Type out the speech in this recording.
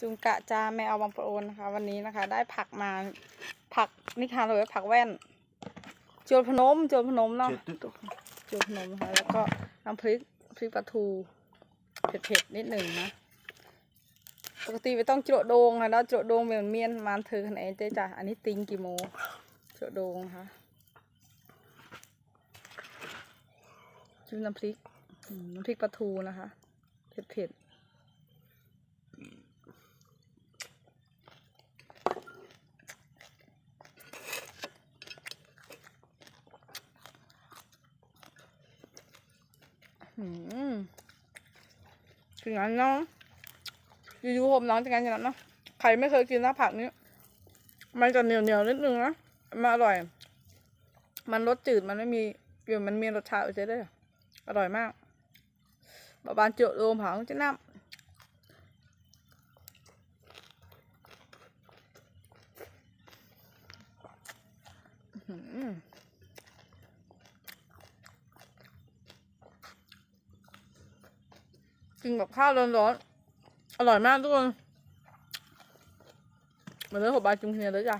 จุงกะจาแมวบางประโอนนะคะ วันนี้นะคะ ได้ผักมาผักนี่ค่ะเลยผักแว่นโจรพนมโจรพนมเนาะจ็ดตึ๊ดโจรพนมนะคะแล้วก็น้ำพริกพริกปลาทูเผ็ดๆนิดหนึ่งนะปกติไม่ต้องโจรโดงนะแล้วโจรโดงเป็นเมียนมานเธอขนาดเจ๊จ้ะอันนี้ติงกี่โมโจรโดงนะคะจิ้มน้ำพริกน้ำพริกปลาทูนะคะเผ็ดๆ ถึงนั้นเนาะอยู่ๆผมน้องจะกันอย่างนั้นเนาะใครไม่เคยกินนะผักนี้มันจะเหนียวเหนียวนิดนึงนะมันอร่อย มันรสจืดมันไม่มีเปรี้ยวมันมีรสชาติอยู่เฉยอร่อยมากบาบานเจาะโรมผังจะน้ำอื้อหือ กินกับข้าวร้อนๆอร่อยมากทุกคนเหมือนเลยหกบาทจุงเทียเลยจ้ะ